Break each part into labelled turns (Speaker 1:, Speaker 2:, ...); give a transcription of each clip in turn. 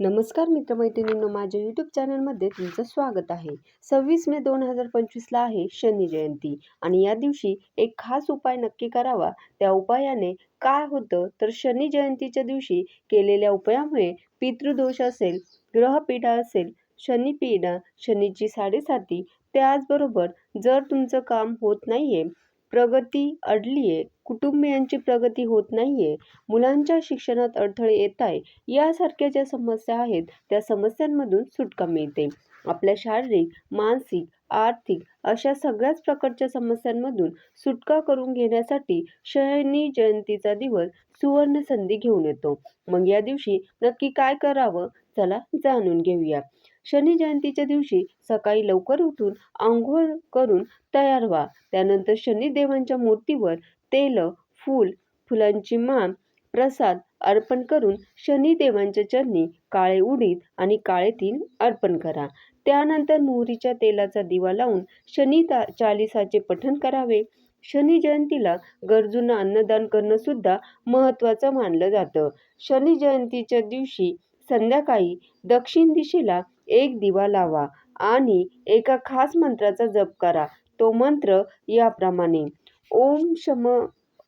Speaker 1: नमस्कार मित्रमैत्रिणींनो माझ्या यूट्यूब चॅनलमध्ये तुमचं स्वागत आहे. सव्वीस मे दोन हजार पंचवीसला आहे शनी जयंती आणि या दिवशी एक खास उपाय नक्की करावा. त्या उपायाने काय होतं तर शनी जयंतीच्या दिवशी केलेल्या उपायामुळे पितृदोष असेल ग्रहपीडा असेल शनीपीडा शनीची साडेसाती त्याचबरोबर जर तुमचं काम होत नाही आहे प्रगती अडली आहे कुटुंबियांची प्रगती होत नाही आहे मुलांच्या शिक्षणात अडथळे येत आहे यासारख्या ज्या समस्या आहेत त्या समस्यांमधून सुटका मिळते. आपल्या शारीरिक मानसिक आर्थिक अशा सगळ्याच प्रकारच्या समस्यांमधून सुटका करून घेण्यासाठी शयनी जयंतीचा दिवस सुवर्ण संधी घेऊन येतो. मग या दिवशी नक्की काय करावं चला जाणून घेऊया. शनी जयंतीच्या दिवशी सकाळी लवकर उठून आंघोळ करून तयार व्हा. त्यानंतर शनिदेवांच्या मूर्तीवर तेल फूल फुलांची माळ प्रसाद अर्पण करून शनिदेवांच्या चरणी काळे उडीद आणि काळे तीन अर्पण करा. त्यानंतर मोहरीच्या तेलाचा दिवा लावून शनी ता चालिसाचे पठण करावे. शनी जयंतीला गरजूंना अन्नदान करणं सुद्धा महत्त्वाचं मानलं जातं. शनी जयंतीच्या दिवशी संध्याकाळी दक्षिण दिशेला एक दिवा लावा आणि एका खास मंत्राचा जप करा. तो मंत्र याप्रमाणे ओम शम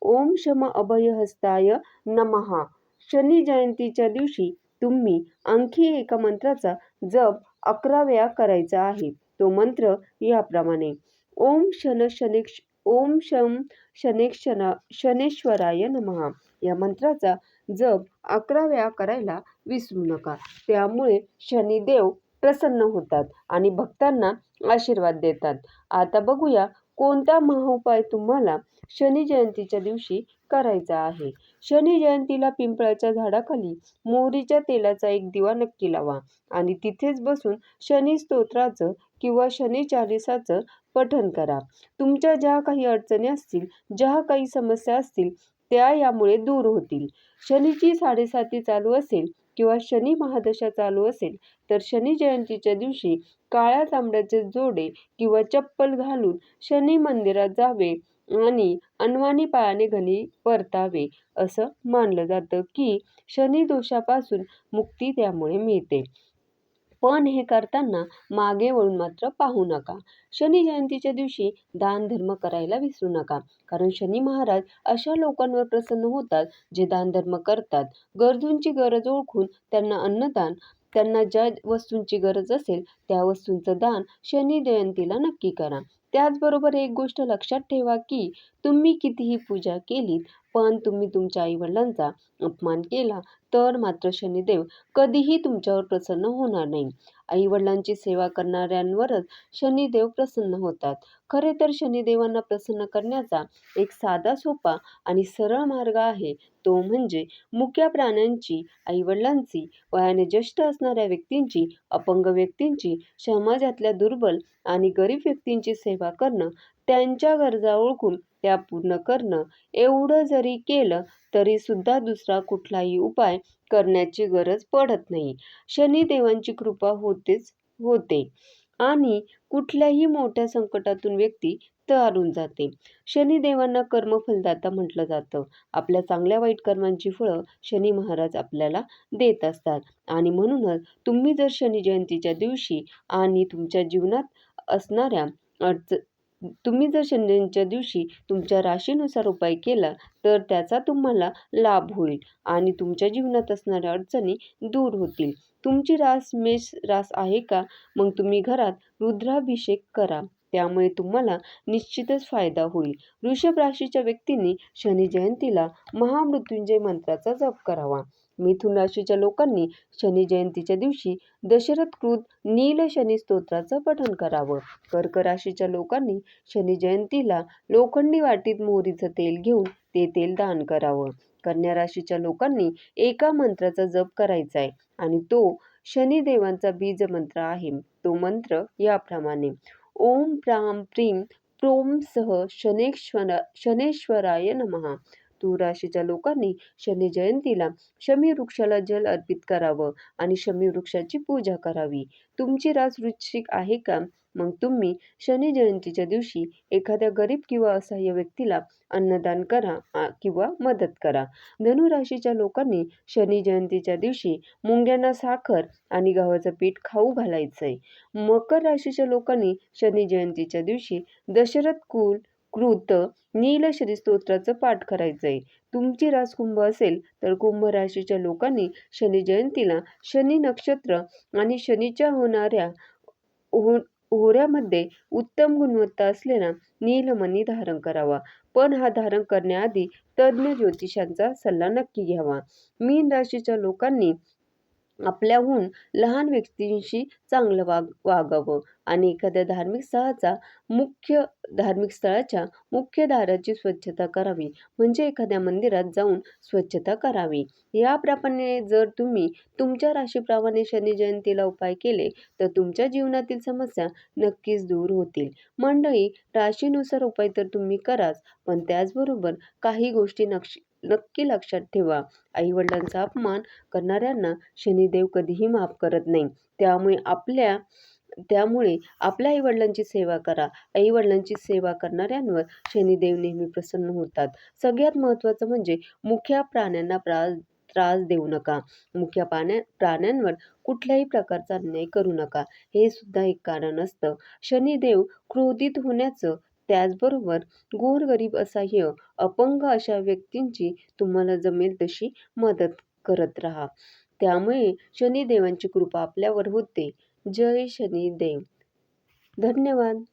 Speaker 1: ओम शम अभयहस्ताय नमहा शनी जयंतीच्या दिवशी तुम्ही आणखी एका मंत्राचा जप अकरा वेळा करायचा आहे. तो मंत्र याप्रमाणे ओम शन शनेक्ष ओम शम शनेक्षण शनेश्वराय नमहा या मंत्राचा जप अकरा वेळा करायला विसरू नका. त्यामुळे शनिदेव प्रसन्न होतात आणि भक्तांना आशीर्वाद देतात. आता बघूया कोणता महाउपाय तुम्हाला शनी जयंतीच्या दिवशी करायचा आहे. शनी जयंतीला पिंपळाच्या झाडाखाली मोहरीच्या तेलाचा एक दिवा नक्की लावा आणि तिथेच बसून शनी स्तोत्राचं किंवा शनी चालिसाचं पठण करा. तुमच्या ज्या काही अडचणी असतील ज्या काही समस्या असतील त्या यामुळे दूर होतील. शनीची साडेसाती चालू असेल किंवा शनी महादशा चालू असेल तर शनी जयंतीच्या दिवशी काळ्या तांबड्याचे जोडे किंवा चप्पल घालून शनी मंदिरात जावे आणि अनवाणी पायाने घरी परतावे असं मानलं जातं की शनी दोषापासून मुक्ती त्यामुळे मिळते. पण हे करताना मागे वळून मात्र पाहू नका. शनी जयंतीच्या दिवशी दान धर्म करायला विसरू नका. कारण शनी महाराज अशा लोकांवर प्रसन्न होतात जे दानधर्म करतात. गरजूंची गरज ओळखून त्यांना अन्नदान त्यांना ज्या वस्तूंची गरज असेल त्या वस्तूंचं दान शनी जयंतीला नक्की करा. त्याचबरोबर एक गोष्ट लक्षात ठेवा की तुम्ही कितीही पूजा केलीत पण तुम्ही तुमच्या आईवडिलांचा अपमान केला तर मात्र शनिदेव कधीही तुमच्यावर प्रसन्न होणार नाही. आईवडिलांची सेवा करणाऱ्यांवरच शनिदेव प्रसन्न होतात. खरे तर शनिदेवांना प्रसन्न करण्याचा एक साधा सोपा आणि सरळ मार्ग आहे. तो म्हणजे मुक्या प्राण्यांची आईवडिलांची वयाने ज्येष्ठ असणाऱ्या व्यक्तींची अपंग व्यक्तींची समाजातल्या दुर्बल आणि गरीब व्यक्तींची सेवा करणं त्यांच्या गरजा ओळखून त्या पूर्ण करणं. एवढं जरी केलं तरी सुद्धा दुसरा कुठलाही उपाय करण्याची गरज पडत नाही. शनिदेवांची कृपा होतेच होते. आणि कुठल्याही मोठ्या संकटातून व्यक्ती तारून जाते. शनिदेवांना कर्मफलदाता म्हटलं जातं. आपल्या चांगल्या वाईट कर्मांची फळं शनी महाराज आपल्याला देत असतात. आणि म्हणूनच तुम्ही जर शनी जयंतीच्या दिवशी आणि तुमच्या जीवनात असणाऱ्या अडच तुम्ही जर शनिच्या दिवशी तुमच्या राशीनुसार उपाय केला तर त्याचा तुम्हाला लाभ होईल आणि तुमच्या जीवनात असणाऱ्या अडचणी दूर होतील. तुमची रास मेष रास आहे का? मग तुम्ही घरात रुद्राभिषेक करा. त्यामुळे तुम्हाला निश्चितच फायदा होईल. वृषभ राशीच्या व्यक्तींनी शनी जयंतीला महामृत्युंजय मंत्राचा जप करावा. मिथुन राशीच्या लोकांनी शनी जयंतीच्या दिवशी दशरथकृत नील शनी स्तोत्राचं पठण करावं. कर्क राशीच्या लोकांनी शनी जयंतीला लोखंडी वाटीत मोहरीचं तेल घेऊन ते तेल दान करावं. कन्या राशीच्या लोकांनी एका मंत्राचा जप करायचा आहे आणि तो शनिदेवांचा बीज मंत्र आहे. तो मंत्र याप्रमाणे ओम प्राम प्रीम प्रोम सह शनेश्वर शनेश्वराय नमहा तूळ राशीच्या लोकांनी शनी जयंतीला शमी वृक्षाला जल अर्पित करावं आणि शमी वृक्षाची पूजा करावी. तुमची रास वृश्चिक आहे का? मग तुम्ही शनी जयंतीच्या दिवशी एखाद्या गरीब किंवा असहाय्य व्यक्तीला अन्नदान करा किंवा मदत करा. धनु राशीच्या लोकांनी शनी जयंतीच्या दिवशी मुंग्यांना साखर आणि गव्हाचं पीठ खाऊ घालायचंय. मकर राशीच्या लोकांनी शनी जयंतीच्या दिवशी दशरथ कुल कृत नीलश्री स्तोत्राचं पाठ करायचं आहे तुमची रास कुंभ असेल तर कुंभ राशीच्या लोकांनी शनी जयंतीला शनी नक्षत्र आणि शनीच्या होणाऱ्या हो होऱ्यामध्ये उत्तम गुणवत्ता असलेला नीलमणी धारण करावा. पण हा धारण करण्याआधी तज्ज्ञ ज्योतिषांचा सल्ला नक्की घ्यावा. मीन राशीच्या लोकांनी आपल्याहून लहान व्यक्तींशी चांगलं वाग वागावं. आणि एखाद्या धार्मिक स्थळाचा मुख्य धार्मिक स्थळाच्या मुख्य दाराची स्वच्छता करावी. म्हणजे एखाद्या मंदिरात जाऊन स्वच्छता करावी. याप्रमाणे जर तुम्ही तुमच्या राशीप्रमाणे शनी जयंतीला उपाय केले तर तुमच्या जीवनातील समस्या नक्कीच दूर होतील. मंडळी राशीनुसार उपाय तर तुम्ही कराच पण त्याचबरोबर काही गोष्टी नक्ष नक्की लक्षात ठेवा. आईवडिलांचा अपमान करणाऱ्यांना शनिदेव कधीही माफ करत नाही. त्यामुळे आपल्या त्यामुळे आपल्या आईवडिलांची सेवा करा. आईवडिलांची सेवा करणाऱ्यांवर शनिदेव नेहमी प्रसन्न होतात. सगळ्यात महत्त्वाचं म्हणजे मुख्या प्राण्यांना प्रा त्रास देऊ नका. मुख्या पाण्या प्राण्यांवर कुठल्याही प्रकारचा अन्याय करू नका. हे सुद्धा एक कारण असतं. शनिदेव क्रोधित होण्याचं त्याचबरोबर गोरगरीब असहाय्य अपंग अशा व्यक्तींची तुम्हाला जमेल तशी मदत करत राहा. त्यामुळे शनिदेवांची कृपा आपल्यावर होते. जय शनिदेव. धन्यवाद.